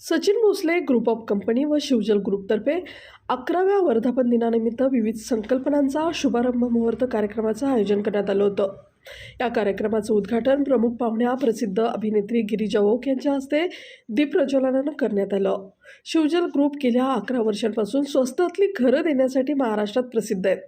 Sachin Bhosale group of company व शिवजल ग्रुपतर्फे अकराव्या वर्धापन दिनानिमित्त विविध संकल्पनांचा शुभारंभ मुहूर्त कार्यक्रमाचं आयोजन करण्यात आलं होतं. या कार्यक्रमाचं उद्घाटन प्रमुख पाहुण्या प्रसिद्ध अभिनेत्री गिरिजा ओक यांच्या हस्ते दीपप्रज्वलनानं करण्यात आलं. शिवजल ग्रुप गेल्या अकरा वर्षांपासून स्वस्तातली घरं देण्यासाठी महाराष्ट्रात प्रसिद्ध आहेत.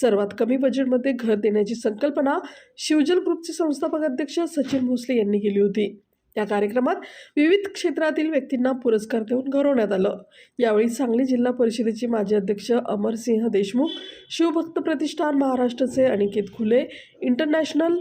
सर्वात कमी बजेटमध्ये घर देण्याची संकल्पना शिवजल ग्रुपचे संस्थापक अध्यक्ष सचिन भोसले यांनी केली होती. या कार्यक्रमात विविध क्षेत्रातील व्यक्तींना पुरस्कार देऊन गौरवण्यात आलं. यावेळी सांगली जिल्हा परिषदेचे माजी अध्यक्ष अमरसिंह देशमुख शिवभक्त प्रतिष्ठान महाराष्ट्राचे Aniket Khule international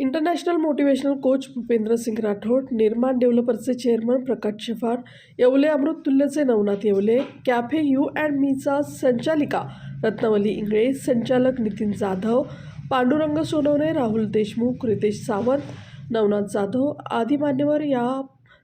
international motivational coach Bhupendra Singh Rathod Nirman डेव्हलपर्सचे chairman Prakash Shefar Yewale अमृततुल्यचे Navnath Yewale cafe you and मीचा संचालिका रत्नवली इंगळे संचालक नितीन जाधव पांडुरंग सोनवणे राहुल देशमुख रितेश सावंत नवनाथ जाधव आदी मान्यवर या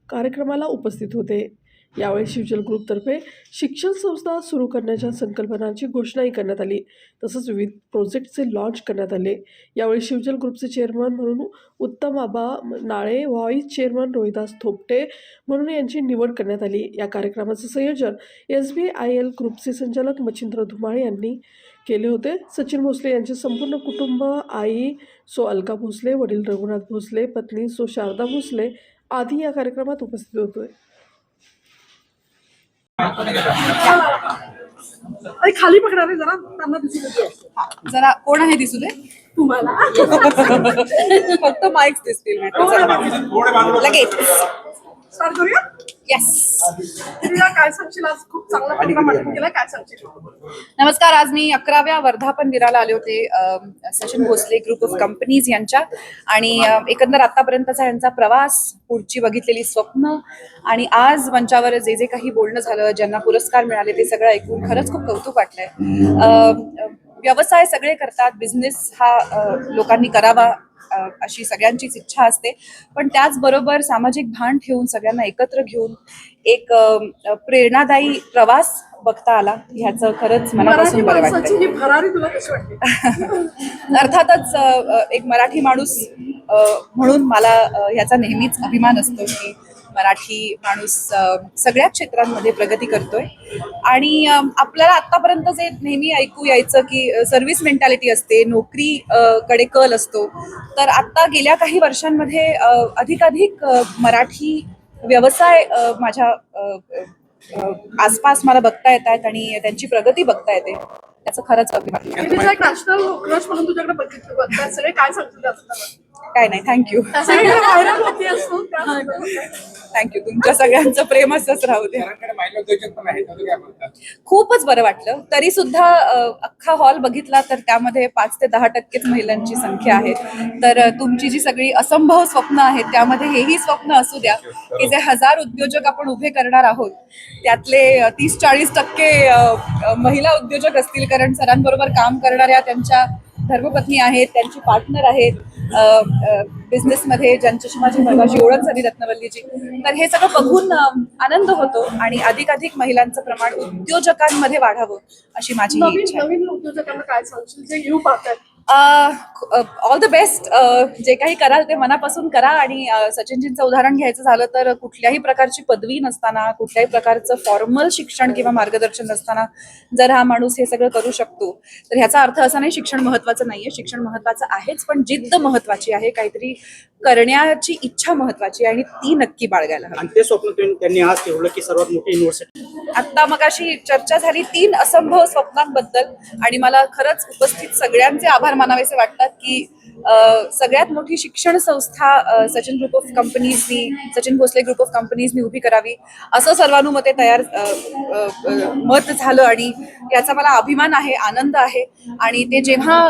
कार्यक्रमाला उपस्थित होते. यावेळी शिवजल ग्रुपतर्फे शिक्षण संस्था सुरू करण्याच्या संकल्पनांची घोषणाही करण्यात आली. तसंच विविध प्रोजेक्टचे लॉन्च करण्यात आले. यावेळी शिवजल ग्रुपचे चेअरमन म्हणून उत्तम आबा नाळे व्हाईस चेअरमन रोहिदास थोपटे म्हणून यांची निवड करण्यात आली. या कार्यक्रमाचं संयोजन एस बी आय एल ग्रुपचे संचालक मच्छिंद्र धुमाळे यांनी केले होते. सचिन भोसले यांचे संपूर्ण कुटुंब आई सो अलका भोसले वडील रघुनाथ भोसले पत्नी सो शारदा भोसले आदी या कार्यक्रमात उपस्थित होते अरे खाली पकडा रे जरा त्यांना दिसू दे. जरा कोण आहे दिसू दे? तुम्हाला. फक्त माइक्स दिसतील. लगेच. स्टार्ट करूया? येस तुला काय सांगशील आज? खूप चांगला प्रोग्राम अटेंड केला काय सांगशील? नमस्कार. आज मी अकराव्या वर्धापन दिनाला आले होते. अम, Sachin Bhosale group of companies यांच्या. आणि एकंदर आतापर्यंतचा यांचा प्रवास पुढची बघितलेली स्वप्न आणि आज मंचावर जे जे काही बोलणं झालं ज्यांना पुरस्कार मिळाले ते सगळं ऐकून खरंच खूप कौतुक वाटलंय. अम, व्यवसाय सगळे करतात. बिझनेस हा अ, लोकांनी करावा अ, अशी सगळ्यांचीच इच्छा असते. पण त्याचबरोबर सामाजिक भान ठेवून सगळ्यांना एकत्र घेऊन एक प्रेरणादायी प्रवास बघता आला. ह्याचं खरंच मनापासून बरं वाटतं ही भरारी तुला कशी वाटते अर्थातच एक मराठी माणूस म्हणून मला ह्याचा नेहमीच अभिमान असतो की मराठी माणूस अ, सगळ्याच क्षेत्रांमध्ये प्रगती करतोय. आणि आपल्याला आतापर्यंत जे नेहमी ऐकू यायचं की सर्व्हिस मेंटॅलिटी असते नोकरी कडे कल असतो तर आता गेल्या काही वर्षांमध्ये अधिकाधिक मराठी व्यवसाय माझ्या आसपास मला बघता येत आहेत आणि त्यांची प्रगती बघता येते. त्याचं खरंच अभिमान मी तिचा एक नॅशनल क्रश म्हणून तुझ्याकडे बघितलं सगळे काय त्याचं काय नाही थँक्यू थँक्यू तुमच्या सगळ्यांचं प्रेम असंच राहू दे. घराकडे महिला उद्योजक पण आहेत त्याचं काय म्हणतात खूपच बरं वाटलं. तरी सुद्धा अख्खा हॉल बघितला तर त्यामध्ये पाच ते दहा टक्केच महिलांची संख्या आहे. तर तुमची जी सगळी असंभव स्वप्न आहेत त्यामध्ये हेही स्वप्न असू द्या की जे हजार उद्योजक आपण उभे करणार आहोत त्यातले तीस चाळीस टक्के महिला उद्योजक असतील. कारण सरांबरोबर काम करणाऱ्या त्यांच्या धर्मपत्नी आहेत त्यांची पार्टनर आहेत. बिझनेसमध्ये ज्यांच्याशी माझी मगाशी ओळख झाली रत्नवल्लीची तर हे सगळं बघून आनंद होतो आणि अधिकाधिक महिलांचं प्रमाण उद्योजकांमध्ये वाढावं अशी माझी नवीन उद्योजकांना काय सांगशील? जे यू पाहतात ऑल द बेस्ट जे काही कराल ते मनापासून करा आणि सचिनजींचं उदाहरण घ्यायचं झालं तर कुठल्याही प्रकारची पदवी नसताना कुठल्याही प्रकारचं फॉर्मल शिक्षण किंवा मार्गदर्शन नसताना जर हा माणूस हे सगळं करू शकतो तर ह्याचा अर्थ असा नाही शिक्षण महत्वाचं नाहीये. शिक्षण महत्वाचं आहेच पण जिद्द महत्वाची आहे. काहीतरी करण्याची इच्छा महत्वाची आहे आणि ती नक्की बाळगायला हवी. आणि ते स्वप्न त्यांनी- आज ठेवलं की सर्वात मोठी युनिव्हर्सिटी आता मग अशी चर्चा झाली. तीन असंभव स्वप्नांबद्दल आणि मला खरंच उपस्थित सगळ्यांचे आभार मानावेसे वाटतात की सगळ्यात मोठी शिक्षण संस्था सचिन ग्रुप ऑफ कंपनीजनी सचिन भोसले ग्रुप ऑफ कंपनीजनी उभी करावी. असं सर्वानुमते तयार मत झालं आणि याचा मला अभिमान आहे आनंद आहे. आणि ते जेव्हा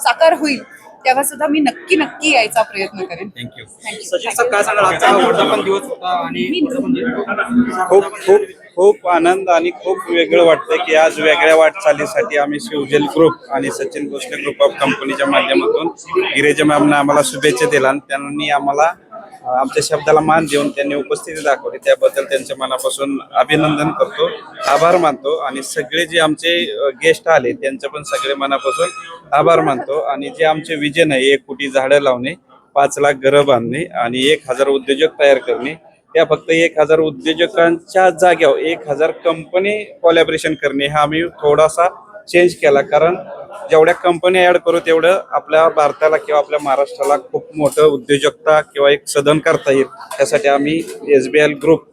साकार होईल तेव्हा सुद्धा मी नक्की नक्की यायचा प्रयत्न करेन. थँक्यू सचिन सर काय सांगणार आजचा वर्धापन दिवस होता आणि खूप खूप खूप आनंद आणि खूप वेगळं वाटतं की आज वेगळ्या वाटचालीसाठी आम्ही शिवजल ग्रुप आणि सचिन भोसले ग्रुप ऑफ कंपनीच्या माध्यमातून गिरेजा मॅमने आम्हाला शुभेच्छा दिल्या आणि त्यांनी आम्हाला आमच्या शब्दाला मान देऊन त्यांनी उपस्थिती दाखवली. त्याबद्दल त्यांच्या मनापासून अभिनंदन करतो. आभार मानतो आणि सगळे जे आमचे गेस्ट आले त्यांचं पण सगळे मनापासून आभार मानतो. आणि जे आमचे विजन आहे एक कोटी झाडं लावणे पाच लाख घरं बांधणे आणि एक हजार उद्योजक तयार करणे त्या फक्त एक हजार उद्योजकांच्या जाग्यावर एक हजार कंपनी कॉलॅबरेशन करणे हा आम्ही थोडासा चेंज केला. कारण जेवढ्या कंपनी ऍड करू तेवढं आपल्या भारताला किंवा आपल्या महाराष्ट्राला खूप मोठं उद्योजकता किंवा एक सदन करता येईल. त्यासाठी आम्ही S B L group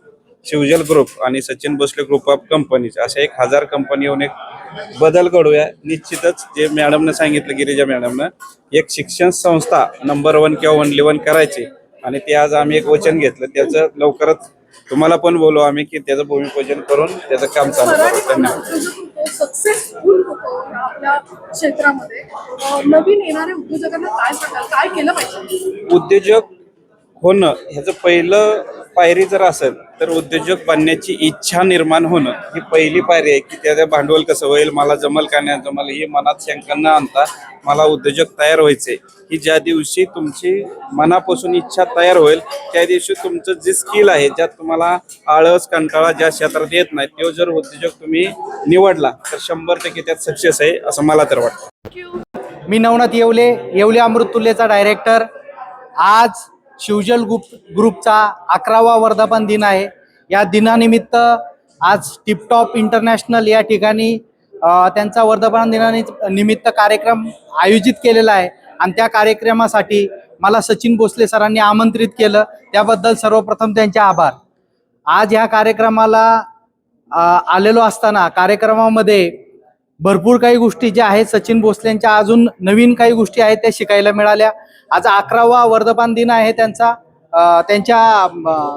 Shivjal group आणि Sachin Bhosale group of companies अशा एक हजार कंपनी येऊन एक बदल घडूया निश्चितच जे मॅडमनं सांगितलं गिरिजा मॅडमनं एक शिक्षण संस्था नंबर वन किंवा ओनली वन करायची आणि ते आज आम्ही एक वचन घेतलं. त्याचं लवकरच तुम्हाला पण बोलू आम्ही की त्याचं भूमिपूजन करून त्याचं काम चालू करू. धन्यवाद. आपल्या क्षेत्रामध्ये. नवीन येणाऱ्या उद्योजकांना काय सांगाल? काय केलं पाहिजे? उद्योजक होणं ह्याचं पहिलं पायरी जर असेल तर उद्योजक बनण्याची इच्छा निर्माण होणं ही पहिली पायरी आहे की त्याचं भांडवल कसं होईल मला जमल का नाही जमल हे मनात शंका न आणता मला उद्योजक तयार व्हायचे. की ज्या दिवशी तुमची मनापासून इच्छा तयार होईल त्या दिवशी तुमचं जे स्किल आहे ज्यात तुम्हाला आळस कंटाळा ज्या क्षेत्रात येत नाही तो जर उद्योजक तुम्ही निवडला तर शंभर टक्के त्यात सक्सेस आहे असं मला तर वाटतं. मी नवनाथ येवले येवले अमृतुल्यचा डायरेक्टर आज शिवजल ग्रुप ग्रुपचा अकरावा वर्धापन दिन आहे. या दिनानिमित्त आज टिपटॉप इंटरनॅशनल या ठिकाणी त्यांचा वर्धापन दिनानि निमित्त कार्यक्रम आयोजित केलेला आहे. आणि त्या कार्यक्रमासाठी मला सचिन भोसले सरांनी आमंत्रित केलं. त्याबद्दल सर्वप्रथम त्यांचे आभार. आज ह्या कार्यक्रमाला आलेलो असताना कार्यक्रमामध्ये भरपूर काही गोष्टी ज्या आहेत सचिन भोसलेंच्या अजून नवीन काही गोष्टी आहेत त्या शिकायला मिळाल्या. आज अकरावा वर्धमान दिन आहे त्यांचा. त्यांच्या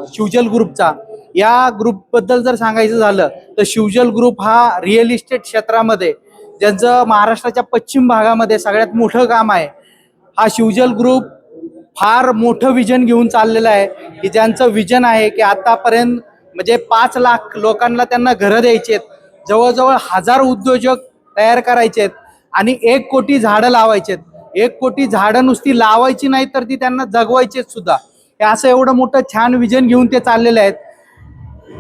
शिवजल ग्रुपचा. या ग्रुपबद्दल जर सांगायचं झालं तर शिवजल ग्रुप हा रिअल इस्टेट क्षेत्रामध्ये ज्यांचं महाराष्ट्राच्या पश्चिम भागामध्ये सगळ्यात मोठं काम आहे हा शिवजल ग्रुप फार मोठं विजन घेऊन चाललेलं आहे की ज्यांचं विजन आहे की आतापर्यंत म्हणजे पाच लाख लोकांना त्यांना घरं द्यायची आहेत जवळजवळ हजार उद्योजक तयार करायचे आहेत आणि एक कोटी झाडं लावायचे आहेत एक कोटी झाडं नुसती लावायची नाही तर ती त्यांना जगवायची सुद्धा. हे असं एवढं मोठं छान विजन घेऊन ते चाललेले आहेत.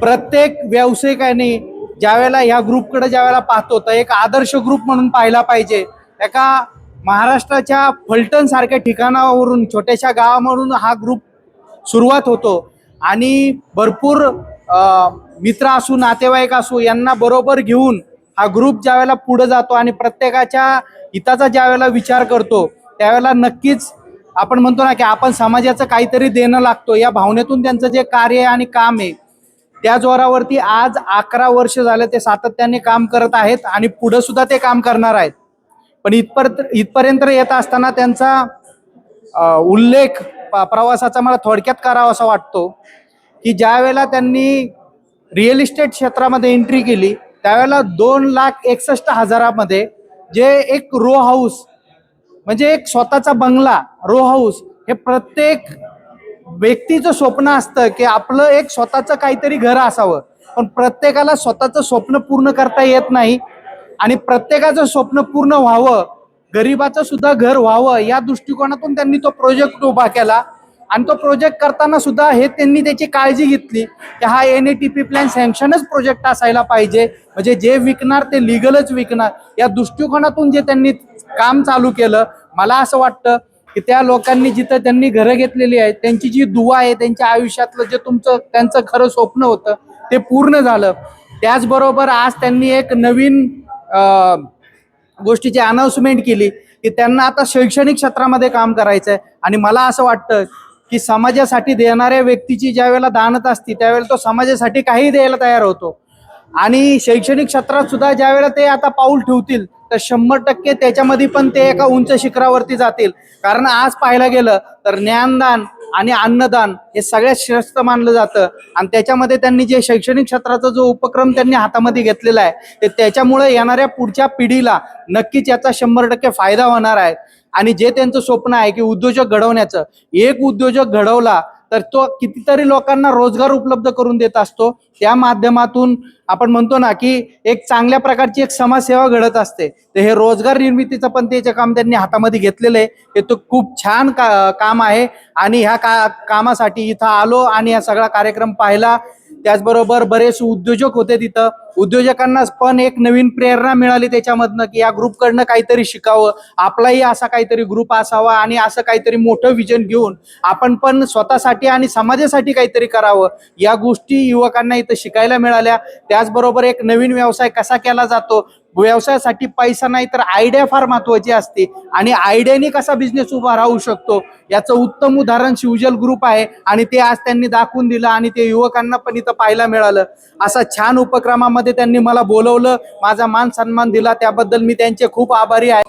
प्रत्येक व्यावसायिकाने ज्यावेळेला ह्या ग्रुपकडे ज्यावेळेला पाहतो तर एक आदर्श ग्रुप म्हणून पाहिला पाहिजे. एका महाराष्ट्राच्या फलटण सारख्या ठिकाणावरून छोट्याशा गावामधून हा ग्रुप सुरुवात होतो. आणि भरपूर मित्र असू नातेवाईक असू यांना बरोबर घेऊन हा ग्रुप ज्यावेळेला पुढे जातो आणि प्रत्येकाच्या हिताचा ज्यावेळेला विचार करतो त्यावेळेला नक्कीच आपण म्हणतो ना की आपण समाजाचं काहीतरी देणं लागतो. या भावनेतून त्यांचं जे कार्य आहे आणि काम आहे त्या जोरावरती आज अकरा वर्ष झाले ते सातत्याने काम करत आहेत आणि पुढे सुद्धा ते काम करणार आहेत. पण इथपर्यंत इथपर्यंत येत असताना त्यांचा उल्लेख प- प्रवासाचा मला थोडक्यात करावा असा वाटतो की ज्या वेळेला त्यांनी रिअल इस्टेट क्षेत्रामध्ये एंट्री केली त्यावेळेला दोन लाख एकसष्ट हजारामध्ये जे एक रो हाऊस म्हणजे एक स्वतःचा बंगला रो हाऊस हे प्रत्येक व्यक्तीचं स्वप्न असतं की आपलं एक स्वतःचं काहीतरी घर असावं. पण प्रत्येकाला स्वतःचं स्वप्न पूर्ण करता येत नाही. आणि प्रत्येकाचं स्वप्न पूर्ण व्हावं गरिबाचं सुद्धा घर व्हावं या दृष्टिकोनातून त्यांनी तो प्रोजेक्ट उभा केला. आणि तो प्रोजेक्ट करताना सुद्धा हे त्यांनी त्याची काळजी घेतली की हा N A T P plan सँक्शनच project असायला पाहिजे. म्हणजे जे विकणार ते लिगलच विकणार. या दृष्टिकोनातून जे त्यांनी काम चालू केलं मला असं वाटतं की त्या लोकांनी जिथं त्यांनी घरं घेतलेली आहेत त्यांची जी दुवा आहे त्यांच्या आयुष्यातलं जे तुमचं त्यांचं खरं स्वप्न होतं ते पूर्ण झालं. त्याचबरोबर आज त्यांनी एक नवीन गोष्टीची अनाउन्समेंट केली की त्यांना आता शैक्षणिक क्षेत्रामध्ये काम करायचं आहे आणि मला असं वाटतं की समाजासाठी देणाऱ्या व्यक्तीची ज्या वेळेला दानत असते त्यावेळेला तो समाजासाठी काही द्यायला तयार होतो. आणि शैक्षणिक क्षेत्रात सुद्धा ज्या वेळेला ते आता पाऊल ठेवतील तर शंभर टक्के त्याच्यामध्ये पण ते एका उंच शिखरावरती जातील. कारण आज पाहायला गेलं तर ज्ञानदान आणि अन्नदान हे सगळ्यात श्रेष्ठ मानलं जातं. आणि त्याच्यामध्ये त्यांनी जे शैक्षणिक क्षेत्राचा जो उपक्रम त्यांनी हातामध्ये घेतलेला आहे ते त्याच्यामुळे येणाऱ्या पुढच्या पिढीला नक्कीच याचा शंभर टक्के फायदा होणार आहे. आणि जे त्यांचं स्वप्न आहे की उद्योजक घडवण्याचं एक उद्योजक घडवला तर तो कितीतरी लोकांना रोजगार उपलब्ध करून देत असतो. त्या माध्यमातून आपण म्हणतो ना की एक चांगल्या प्रकारची एक समाजसेवा घडत असते. तर हे रोजगार निर्मितीचं पण त्याचे काम त्यांनी हातामध्ये घेतलेलं आहे हे तो खूप छान का काम आहे. आणि ह्या का कामासाठी इथं आलो आणि हा सगळा कार्यक्रम पाहिला. त्याचबरोबर बरेच उद्योजक होते तिथं. उद्योजकांना पण एक नवीन प्रेरणा मिळाली त्याच्यामधनं की या ग्रुपकडनं काहीतरी शिकावं. आपलाही असा काहीतरी ग्रुप असावा आणि असं काहीतरी मोठं विजन घेऊन आपण पण स्वतःसाठी आणि समाजासाठी काहीतरी करावं. या गोष्टी युवकांना इथं शिकायला मिळाल्या. त्याचबरोबर एक नवीन व्यवसाय कसा केला जातो? व्यवसायासाठी पैसा नाही तर आयडिया फार महत्वाची असते. आणि आयडियाने कसा बिझनेस उभा राहू शकतो? याचं उत्तम उदाहरण शिवजल ग्रुप आहे आणि ते आज त्यांनी दाखवून दिलं आणि ते युवकांना पण इथं पाहायला मिळालं. असा छान उपक्रमामध्ये त्यांनी मला बोलवलं माझा मान सन्मान दिला त्याबद्दल मी त्यांचे खूप आभारी आहे.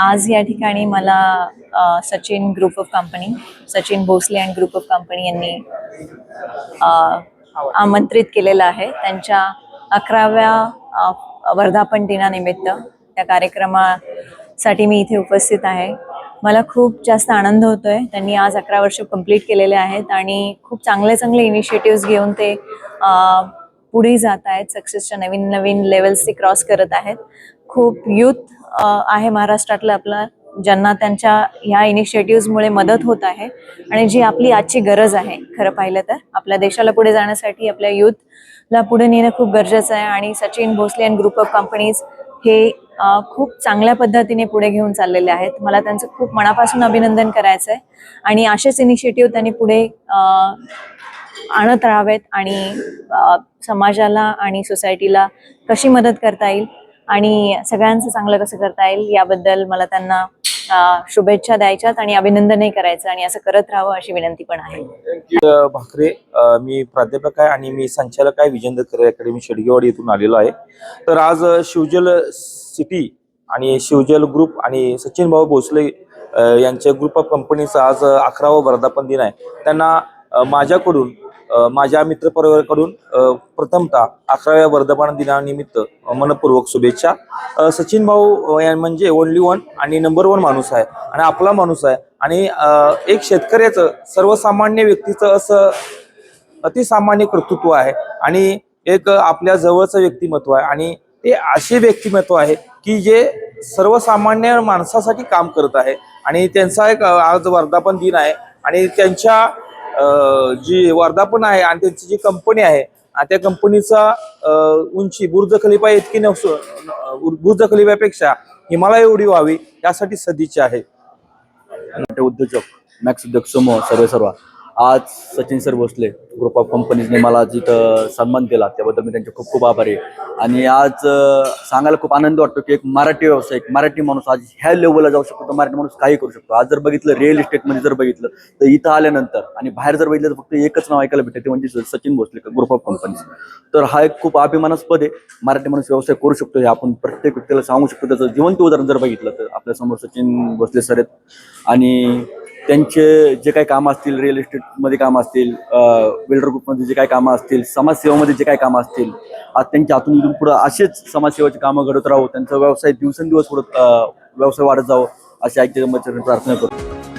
आज या ठिकाणी मला Sachin group of company Sachin Bhosale and group of company यांनी आमंत्रित केलेलं आहे. त्यांच्या अकराव्या वर्धापन दिनानिमित्त त्या कार्यक्रमासाठी मी इथे उपस्थित आहे. मला खूप जास्त आनंद होतोय. त्यांनी आज अकरा वर्ष कंप्लीट केलेले आहेत आणि खूप चांगले चांगले इनिशिएटिव्ह घेऊन ते पुढे जात आहेत सक्सेसच्या नवीन नवीन लेवल्स ते क्रॉस करत आहेत. खूप युथ आहे महाराष्ट्रातलं आपलं ज्यांना त्यांच्या ह्या इनिशिएटिव्हमुळे मदत होत आहे. आणि जी आपली आजची गरज आहे खरं पाहिलं तर आपल्या देशाला पुढे जाण्यासाठी आपल्या युथला पुढे नेणं खूप गरजेचं आहे. आणि Sachin Bhosale and group of companies हे खूप चांगल्या पद्धतीने पुढे घेऊन चाललेले आहेत. मला त्यांचं खूप मनापासून अभिनंदन करायचं आहे आणि असेच इनिशिएटिव्ह त्यांनी पुढे आणत राहावेत आणि समाजाला आणि सोसायटीला कशी मदत करता येईल आणि सगळ्यांचं चांगलं कसं करता येईल याबद्दल मला त्यांना शुभेच्छा द्यायच्यात आणि अभिनंदनही करायचं आणि असं करत राहावं अशी विनंती पण आहे. Uh, भाकरे. मी प्राध्यापक आहे आणि मी संचालक आहे. विजेंद्र खरे अकॅडमी शेडगेवाडी येथून आलेलो आहे. तर आज शिवजल सिटी आणि शिवजल ग्रुप आणि सचिन भाऊ भोसले यांच्या ग्रुप ऑफ कंपनीचा आज अकरावा वर्धापन दिन आहे. त्यांना माझ्याकडून माझ्या मित्रपरिवाराकडून प्रथमतः अकराव्या वर्धापन दिनानिमित्त मनपूर्वक शुभेच्छा. सचिन भाऊ या म्हणजे ओनली वन आणि नंबर वन माणूस आहे आणि आपला माणूस आहे. आणि एक शेतकऱ्याचं सर्वसामान्य व्यक्तीचं असं अतिसामान्य कर्तृत्व आहे आणि एक आपल्या जवळचं व्यक्तिमत्व आहे. आणि ते असे व्यक्तिमत्व आहे की जे सर्वसामान्य माणसासाठी काम करत आहे. आणि त्यांचा एक आज वर्धापन दिन आहे. आणि त्यांच्या जी वर्धापन आहे आणि त्यांची जी कंपनी आहे त्या कंपनीचा उंची बुर्ज खलिफा इतकी नसू बुर्ज खलिफापेक्षा हिमालय एवढी व्हावी यासाठी सदिच्छा आहे. उद्योजक मॅक्स उद्योग समूह सर्व सर्व. आज Sachin sir Bhosale group of कंपनीजने मला जिथं सन्मान दिला त्याबद्दल मी त्यांचे खूप खूप आभारी आहे. आणि आज सांगायला खूप आनंद वाटतो की एक मराठी व्यावसायिक मराठी माणूस आज ह्या लेवलला जाऊ शकतो तर मराठी माणूस काही करू शकतो. आज जर बघितलं रिअल इस्टेटमध्ये जर बघितलं तर इथं आल्यानंतर आणि बाहेर जर बघितलं तर फक्त एकच नाव ऐकायला भेटते ते म्हणजे Sachin Bhosale group of companies तर हा एक खूप अभिमानास्पद आहे. मराठी माणूस व्यवसाय करू शकतो हे आपण प्रत्येक व्यक्तीला सांगू शकतो. त्याचं जिवंत उदाहरण जर बघितलं तर आपल्यासमोर सचिन भोसले सर आहेत. आणि त्यांचे जे काही कामं असतील रिअल इस्टेटमध्ये कामं असतील वेल्डर ग्रुपमध्ये जे काही कामं असतील समाजसेवामध्ये जे काही कामं असतील आज त्यांच्या हातून इथून पुढं असेच समाजसेवाची कामं घडत राहू त्यांचा व्यवसाय दिवसेंदिवस पुढं व्यवसाय वाढत जावं अशी ऐकते प्रार्थना करतो.